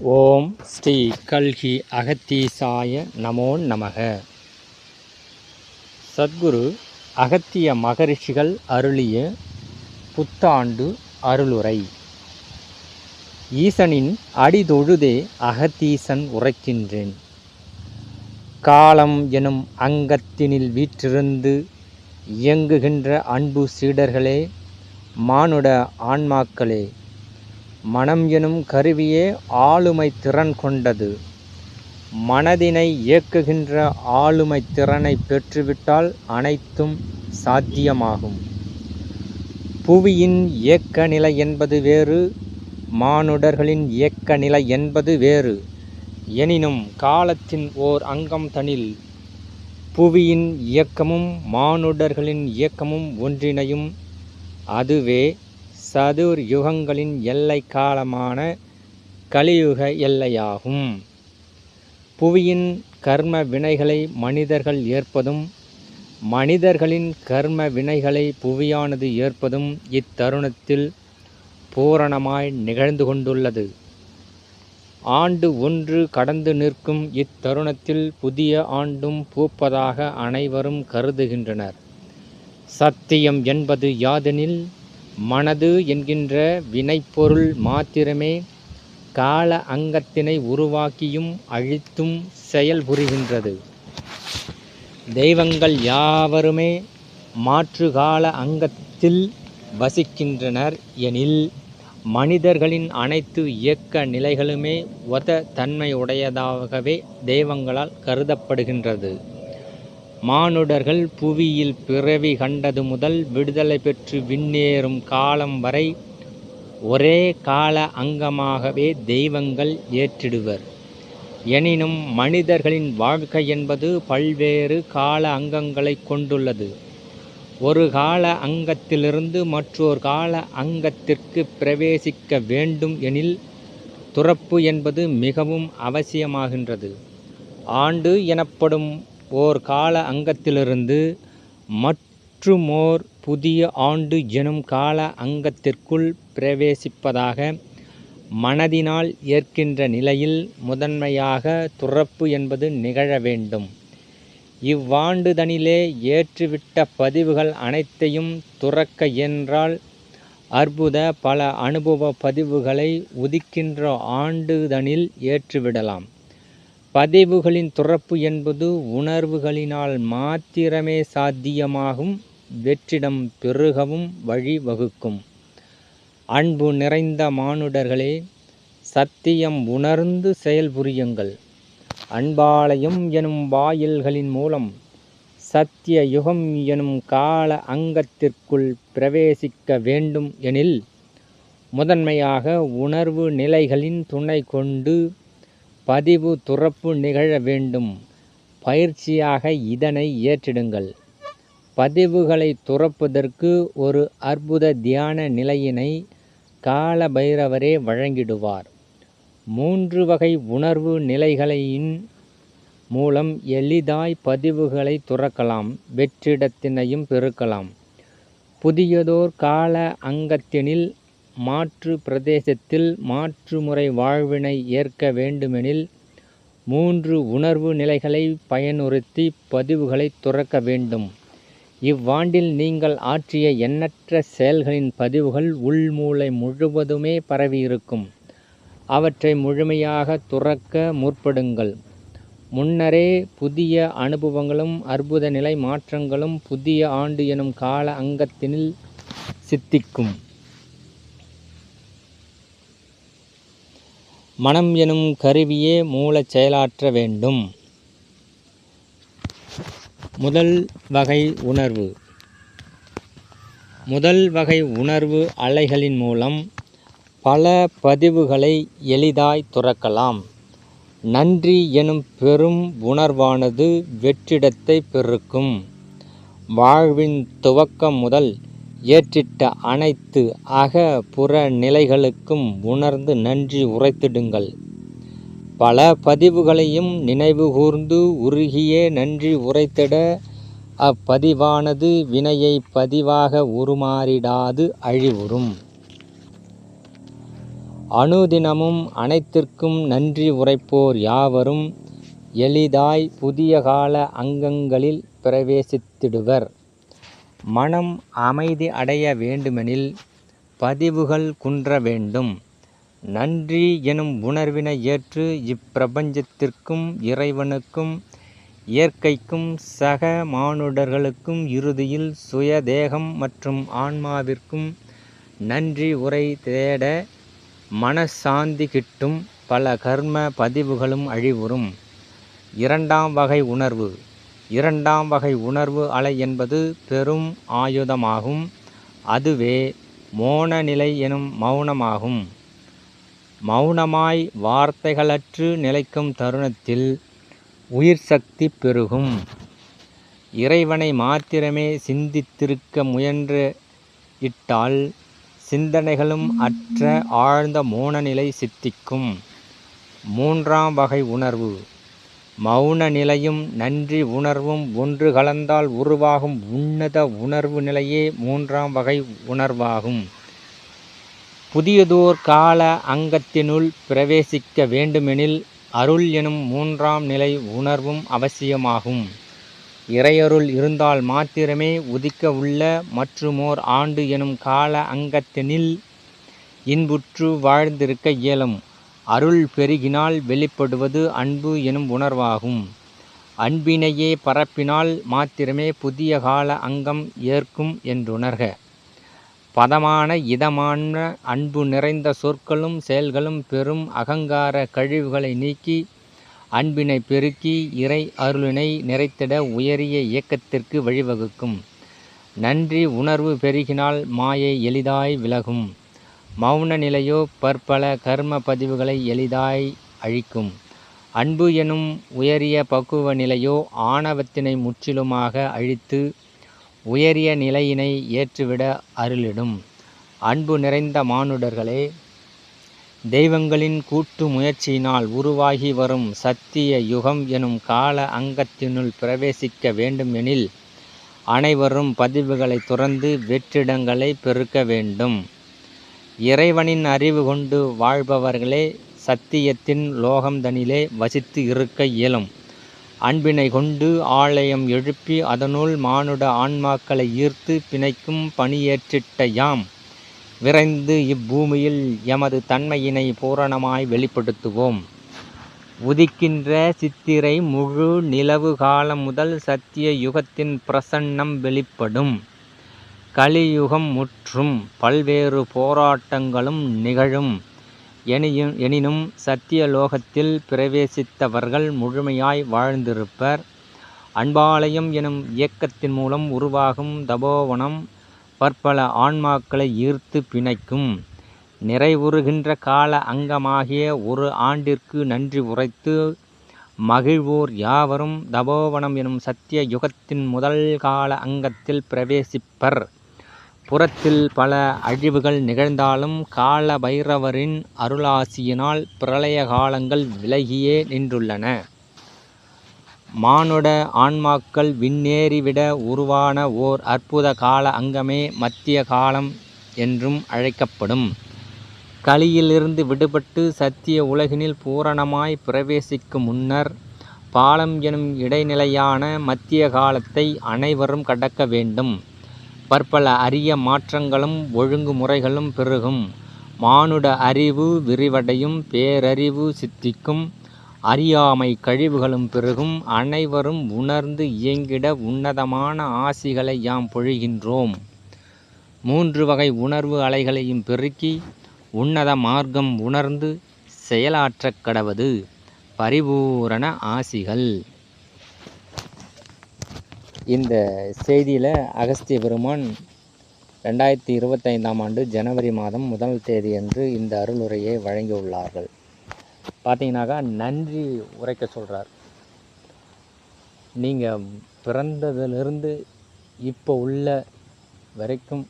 ஓம் ஸ்ரீ கல்கி அகத்தீசாய நமோ நமக. சத்குரு அகத்திய மகரிஷிகள் அருளிய புத்தாண்டு அருளுரை. ஈசனின் அடிதொழுதே அகத்தீசன் உரைக்கின்றேன். காலம் எனும் அங்கத்தினில் வீற்றிருந்து இயங்குகின்ற அன்பு சீடர்களே மானுட ஆன்மாக்களே மனம் எனும் கருவியே ஆளுமை திறன் கொண்டது. மனதினை இயக்குகின்ற ஆளுமை திறனை பெற்றுவிட்டால் அனைத்தும் சாத்தியமாகும். புவியின் இயக்க நிலை என்பது வேறு மானுடர்களின் இயக்க நிலை என்பது வேறு. எனினும் காலத்தின் ஓர் அங்கம் தனில் புவியின் இயக்கமும் மானுடர்களின் இயக்கமும் ஒன்றிணையும். அதுவே சதுர் யுகங்களின் எல்லை காலமான கலியுக எல்லையாகும். புவியின் கர்ம வினைகளை மனிதர்கள் ஏற்பதும் மனிதர்களின் கர்ம வினைகளை புவியானது ஏற்பதும் இத்தருணத்தில் பூரணமாய் நிகழ்ந்து கொண்டுள்ளது. ஆண்டு ஒன்று கடந்து நிற்கும் இத்தருணத்தில் புதிய ஆண்டும் பூப்பதாக அனைவரும் கருதுகின்றனர். சத்தியம் என்பது யாதெனில் மனது என்கின்ற வினைப்பொருள் மாத்திரமே கால அங்கத்தினை உருவாக்கியும் அழித்தும் செயல்புரிகின்றது தெய்வங்கள் யாவருமே மாற்று கால அங்கத்தில் வசிக்கின்றனர் எனில் மனிதர்களின் அனைத்து இயக்க நிலைகளுமே ஒத தன்மையுடையதாகவே தெய்வங்களால் கருதப்படுகின்றது. மானுடர்கள் புவியில் பிறவி கண்டது முதல் விடுதலை பெற்று விண்ணேறும் காலம் வரை ஒரே கால அங்கமாகவே தெய்வங்கள் ஏற்றிடுவர். எனினும் மனிதர்களின் வாழ்க்கை என்பது பல்வேறு கால அங்கங்களை கொண்டுள்ளது. ஒரு கால அங்கத்திலிருந்து மற்றொரு கால அங்கத்திற்கு பிரவேசிக்க வேண்டும் எனில் துறப்பு என்பது மிகவும் அவசியமாகின்றது. ஆண்டு எனப்படும் ஓர் கால அங்கத்திலிருந்து மற்றுமோர் புதிய ஆண்டு எனும் கால அங்கத்திற்குள் பிரவேசிப்பதாக மனதினால் ஏற்கின்ற நிலையில் முதன்மையாக துறப்பு என்பது நிகழ வேண்டும். இவ்வாண்டுதனிலே ஏற்றுவிட்ட பதிவுகள் அனைத்தையும் துறக்க என்றால் அற்புத பல அனுபவ பதிவுகளை உதிக்கின்ற ஆண்டுதனில் ஏற்றுவிடலாம். பதிவுகளின் துறப்பு என்பது உணர்வுகளினால் மாத்திரமே சாத்தியமாகும் வெற்றிடம் பெருகவும் வழிவகுக்கும். அன்பு நிறைந்த மானுடர்களே சத்தியம் உணர்ந்து செயல்புரியுங்கள் அன்பாலயம் எனும் வாயில்களின் மூலம் சத்திய யுகம் எனும் கால அங்கத்திற்குள் பிரவேசிக்க வேண்டும் எனில் முதன்மையாக உணர்வு நிலைகளின் துணை கொண்டு பதிவு துறப்பு நிகழ வேண்டும். பயிற்சியாக இதனை ஏற்றிடுங்கள். பதிவுகளை துறப்பதற்கு ஒரு அற்புத தியான நிலையினை கால பைரவரே வழங்கிடுவார். மூன்று வகை உணர்வு நிலைகளின் மூலம் எளிதாய் பதிவுகளை துறக்கலாம். வெற்றிடத்தினையும் பெருக்கலாம். புதியதோர் கால அங்கத்தினில் மாற்று பிரதேசத்தில் மாற்று முறை வாழ்வினை ஏற்க வேண்டுமெனில் மூன்று உணர்வு நிலைகளை பயனுறுத்தி பதிவுகளை துறக்க வேண்டும். இவ்வாண்டில் நீங்கள் ஆற்றிய எண்ணற்ற செயல்களின் பதிவுகள் உள்மூளை முழுவதுமே பரவியிருக்கும். அவற்றை முழுமையாக துறக்க முற்படுங்கள். முன்னரே புதிய அனுபவங்களும் அற்புத நிலை மாற்றங்களும் புதிய ஆண்டு எனும் கால அங்கத்தினில் சித்திக்கும். மனம் எனும் கருவியே மூலச் செயலாற்ற வேண்டும். முதல் வகை உணர்வு. முதல் வகை உணர்வு அலைகளின் மூலம் பல பதிவுகளை எளிதாய் துறக்கலாம். நன்றி எனும் பெரும் உணர்வானது வெற்றிடத்தை பெருக்கும். வாழ்வின் துவக்கம் முதல் ஏற்றிட்ட அனைத்து அக புற நிலைகளுக்கும் உணர்ந்து நன்றி உரைத்திடுங்கள். பல பதிவுகளையும் நினைவுகூர்ந்து உருகியே நன்றி உரைத்திட அப்பதிவானது வினையை பதிவாக உருமாறிடாது அழிவுறும். அனுதினமும் அனைத்திற்கும் நன்றி உரைப்போர் யாவரும் எளிதாய் புதிய கால அங்கங்களில் பிரவேசித்திடுவர். மனம் அமைதி அடைய வேண்டுமெனில் பதிவுகள் குன்ற வேண்டும். நன்றி எனும் உணர்வினை ஏற்று இப்பிரபஞ்சத்திற்கும் இறைவனுக்கும் இயற்கைக்கும் சக மானுடர்களுக்கும் இறுதியில் சுய தேகம் மற்றும் ஆன்மாவிற்கும் நன்றி உரை தேட மனசாந்தி கிட்டும் பல கர்ம பதிவுகளும் அழிவுறும். இரண்டாம் வகை உணர்வு. இரண்டாம் வகை உணர்வு அலை என்பது பெரும் ஆயுதமாகும். அதுவே மோன நிலை எனும் மௌனமாகும். மௌனமாய் வார்த்தைகளற்று நிலைக்கும் தருணத்தில் உயிர் சக்தி பெருகும். இறைவனை மாத்திரமே சிந்தித்திருக்க முயன்று இட்டால் சிந்தனைகளும் அற்ற ஆழ்ந்த மோன நிலை சித்திக்கும். மூன்றாம் வகை உணர்வு மௌன நிலையும் நன்றி உணர்வும் ஒன்று கலந்தால் உருவாகும் உன்னத உணர்வு நிலையே மூன்றாம் வகை உணர்வாகும். புதியதோர் கால அங்கத்தினுள் பிரவேசிக்க வேண்டுமெனில் அருள் எனும் மூன்றாம் நிலை உணர்வும் அவசியமாகும். இறையருள் இருந்தால் மாத்திரமே உதிக்க உள்ள மற்றுமோர் ஆண்டு எனும் கால அங்கத்தினில் இன்புற்று வாழ்ந்திருக்க இயலும். அருள் பெருகினால் வெளிப்படுவது அன்பு எனும் உணர்வாகும். அன்பினையே பரப்பினால் மாத்திரமே புதிய கால அங்கம் ஏற்கும் என்றுணர்க. பதமான இதமான அன்பு நிறைந்த சொற்களும் செயல்களும் பெரும் அகங்கார கழிவுகளை நீக்கி அன்பினை பெருக்கி இறை அருளினை நிறைத்திட உயரிய இயக்கத்திற்கு வழிவகுக்கும். நன்றி உணர்வு பெருகினால் மாயை எளிதாய் விலகும். மௌன நிலையோ பற்பல கர்ம பதிவுகளை எளிதாய் அழிக்கும். அன்பு எனும் உயரிய பக்குவ நிலையோ ஆணவத்தினை முற்றிலுமாக அழித்து உயரிய நிலையினை ஏற்றுவிட அருளிடும். அன்பு நிறைந்த மானுடர்களே தெய்வங்களின் கூட்டு முயற்சியினால் உருவாகி வரும் சத்திய யுகம் எனும் கால அங்கத்தினுள் பிரவேசிக்க வேண்டுமெனில் அனைவரும் பதிவுகளை துறந்து வெற்றிடங்களை பெருக்க வேண்டும். இறைவனின் அறிவு கொண்டு வாழ்பவர்களே சத்தியத்தின் லோகம்தனிலே வசித்து இருக்க இயலும். அன்பினை கொண்டு ஆலயம் எழுப்பி அதனுள் மானுட ஆன்மாக்களை ஈர்த்து பிணைக்கும் பணியேற்றிட்ட யாம். விரைந்து இப்பூமியில் எமது தன்மையினை பூரணமாய் வெளிப்படுத்துவோம். உதிக்கின்ற சித்திரை முழு நிலவு காலம் முதல் சத்திய யுகத்தின் பிரசன்னம் வெளிப்படும். கலியுகம் முற்றும் பல்வேறு போராட்டங்களும் நிகழும். எனியும் எனினும் சத்தியலோகத்தில் பிரவேசித்தவர்கள் முழுமையாய் வாழ்ந்திருப்பர். அன்பாலயம் எனும் இயக்கத்தின் மூலம் உருவாகும் தபோவனம் பற்பல ஆன்மாக்களை ஈர்த்து பிணைக்கும். நிறைவுறுகின்ற கால அங்கமாகிய ஒரு ஆண்டிற்கு நன்றி உரைத்து மகிழ்வோர் யாவரும் தபோவனம் எனும் சத்திய யுகத்தின் முதல் கால அங்கத்தில் பிரவேசிப்பர். புறத்தில் பல அழிவுகள் நிகழ்ந்தாலும் கால பைரவரின் அருளாசியினால் பிரளய காலங்கள் விலகியே நின்றுள்ளன. மானுட ஆன்மாக்கள் விண்ணேறிவிட உருவான ஓர் அற்புத கால அங்கமே மத்திய காலம் என்றும் அழைக்கப்படும். கலியிலிருந்து விடுபட்டு சத்திய உலகினில் பூரணமாய் பிரவேசிக்கும் முன்னர் பாலம் எனும் இடைநிலையான மத்திய காலத்தை அனைவரும் கடக்க வேண்டும். பற்பல அரிய மாற்றங்களும் ஒழுங்குமுறைகளும் பெருகும். மானுட அறிவு விரிவடையும் பேரறிவு சித்திக்கும் அறியாமை கழிவுகளும் பெருகும். அனைவரும் உணர்ந்து இயங்கிட உன்னதமான ஆசிகளை யாம் பொழிகின்றோம். மூன்று வகை உணர்வு அலைகளையும் பெருக்கி உன்னத மார்க்கம் உணர்ந்து செயலாற்றக் கடவது பரிபூரண ஆசிகள். இந்த செய்தியில் அகஸ்திய பெருமான் ரெண்டாயிரத்தி இருபத்தைந்தாம் ஆண்டு ஜனவரி மாதம் முதல் தேதி என்று இந்த அருளுரையை வழங்கியுள்ளார்கள். பார்த்தீங்கன்னாக்கா நன்றி உரைக்க சொல்கிறார் நீங்கள் பிறந்ததிலிருந்து இப்போ உள்ள வரைக்கும்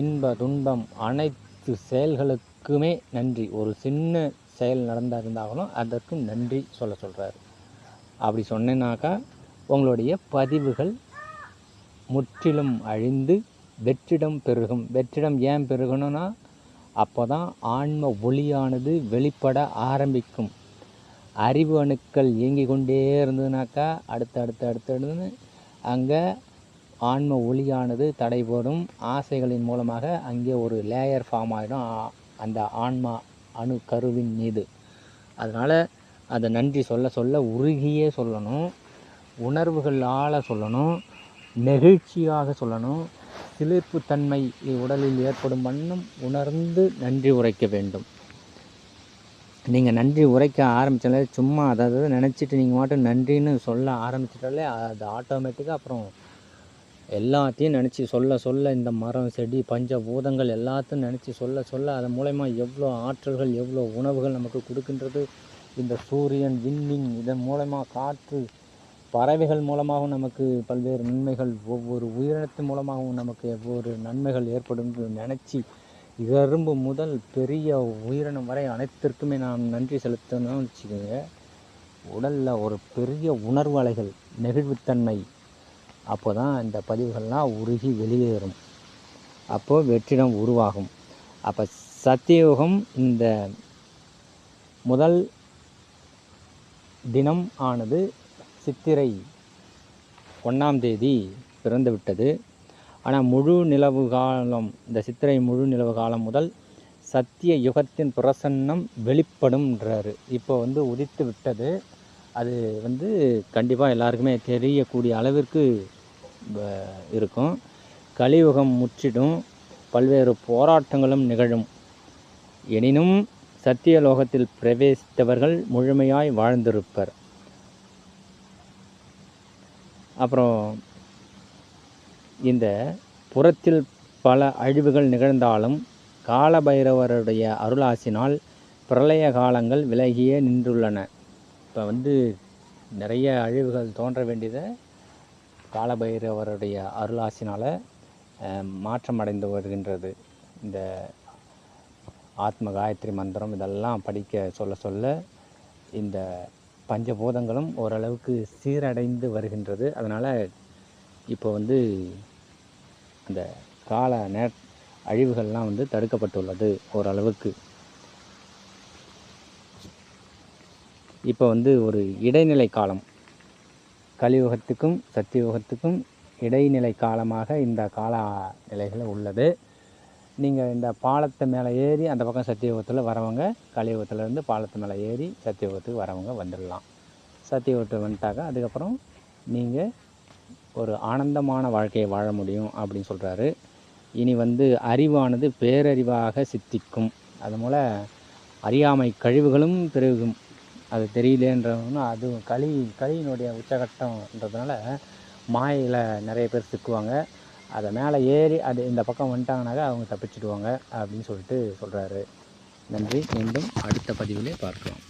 இன்ப துன்பம் அனைத்து செயல்களுக்குமே நன்றி. ஒரு சின்ன செயல் நடந்தா இருந்தாலும் அதற்கு நன்றி சொல்ல சொல்கிறார் அப்படி சொன்னேன்னாக்கா உங்களுடைய பதிவுகள் முற்றிலும் அழிந்து வெற்றிடம் பெருகும். வெற்றிடம் ஏன் பெருகணும்னா அப்போ தான் ஆன்ம ஒளியானது வெளிப்பட ஆரம்பிக்கும். அறிவு அணுக்கள் இயங்கிக் கொண்டே இருந்ததுனாக்கா அடுத்து அடுத்து அடுத்து அங்கே ஆன்ம ஒளியானது தடைபடும். ஆசைகளின் மூலமாக அங்கே ஒரு லேயர் ஃபார்ம் ஆகிடும் அந்த ஆன்மா அணு கருவின் மீது. அதனால் அதை நன்றி சொல்ல சொல்ல உருகியே சொல்லணும். உணர்வுகளால் சொல்லணும் நெகிழ்ச்சியாக சொல்லணும். சிலிர்ப்புத்தன்மை உடலில் ஏற்படும் வண்ணம் உணர்ந்து நன்றி உரைக்க வேண்டும். நீங்கள் நன்றி உரைக்க ஆரம்பித்தாலே சும்மா அதாவது நினச்சிட்டு நீங்கள் மட்டும் நன்றின்னு சொல்ல ஆரம்பிச்சிட்டாலே அது ஆட்டோமேட்டிக்காக அப்புறம் எல்லாத்தையும் நினச்சி சொல்ல சொல்ல இந்த மரம் செடி பஞ்ச பூதங்கள் எல்லாத்தையும் நினச்சி சொல்ல சொல்ல அதன் மூலயமா எவ்வளோ ஆற்றல்கள் எவ்வளோ உணவுகள் நமக்கு கொடுக்கின்றது? இந்த சூரியன் விண்மீன் இதன் மூலமாக காற்று பறவைகள் மூலமாகவும் நமக்கு பல்வேறு நன்மைகள் ஒவ்வொரு உயிரினத்தின் மூலமாகவும் நமக்கு ஒவ்வொரு நன்மைகள் ஏற்படும் நினச்சி எறும்பு முதல் பெரிய உயிரினம் வரை அனைத்திற்குமே நாம் நன்றி செலுத்தணும்னு வச்சுக்கோங்க. உடலில் ஒரு பெரிய உணர்வு அலைகள் நெகிழ்வுத்தன்மை அப்போ தான் இந்த பதிவுகள்லாம் உருகி வெளியேறும். அப்போது வெற்றிடம் உருவாகும். அப்போ சத்தியோகம் இந்த முதல் தினம் ஆனது சித்திரை ஒன்றாம் தேதி பிறந்து விட்டது ஆனால் முழு நிலவு காலம் இந்த சித்திரை முழு நிலவு காலம் முதல் சத்திய யுகத்தின் பிரசன்னம் வெளிப்படும்ன்றாரு. இப்போ வந்து உதித்து விட்டது. அது வந்து கண்டிப்பாக எல்லாருக்குமே தெரியக்கூடிய அளவிற்கு இருக்கும். கலியுகம் முற்றிடும். பல்வேறு போராட்டங்களும் நிகழும். எனினும் சத்தியலோகத்தில் பிரவேசித்தவர்கள் முழுமையாய் வாழ்ந்திருப்பர். அப்புறம் இந்த புறத்தில் பல அழிவுகள் நிகழ்ந்தாலும் காலபைரவருடைய அருளாசினால் பிரளய காலங்கள் விலகியே நின்றுள்ளன. இப்போ வந்து நிறைய அழிவுகள் தோன்ற வேண்டியதை காலபைரவருடைய அருளாசினால் மாற்றமடைந்து வருகின்றது. இந்த ஆத்ம காயத்ரி மந்திரம் இதெல்லாம் படிக்க சொல்ல சொல்ல இந்த பஞ்சபூதங்களும் ஓரளவுக்கு சீரடைந்து வருகின்றது. அதனால் இப்போ வந்து அந்த கால நே அழிவுகள்லாம் வந்து தடுக்கப்பட்டுள்ளது ஓரளவுக்கு. இப்போ வந்து ஒரு இடைநிலை காலம். கலியுகத்துக்கும் சத்தியுகத்துக்கும் இடைநிலை காலமாக இந்த கால நிலைகள் உள்ளது. நீங்கள் இந்த பாலத்து மேலே ஏறி அந்த பக்கம் சத்தியுகத்தில் வரவங்க கலியுகத்துலேருந்து பாலத்து மேலே ஏறி சத்தியுகத்துக்கு வரவங்க வந்துடலாம் சத்தியுகத்துக்கு வந்துட்டாக்கா அதுக்கப்புறம் நீங்கள் ஒரு ஆனந்தமான வாழ்க்கையை வாழ முடியும் அப்படின்னு சொல்கிறாரு இனி வந்து அறிவானது பேரறிவாக சித்திக்கும். அது போல் அறியாமை கழிவுகளும் பெருகும். அது தெரியலேன்றவங்க அதுவும் களி களியினுடைய உச்சகட்டம்ன்றதுனால மாயில நிறைய பேர் சிக்குவாங்க. அதை மேலே ஏறி அது இந்த பக்கம் வந்துட்டாங்கனாக்கா அவங்க தப்பிச்சிடுவாங்க அப்படின்னு சொல்லிட்டு சொல்கிறாரு நன்றி மீண்டும் அடுத்த பதிவிலே பார்க்கலாம்.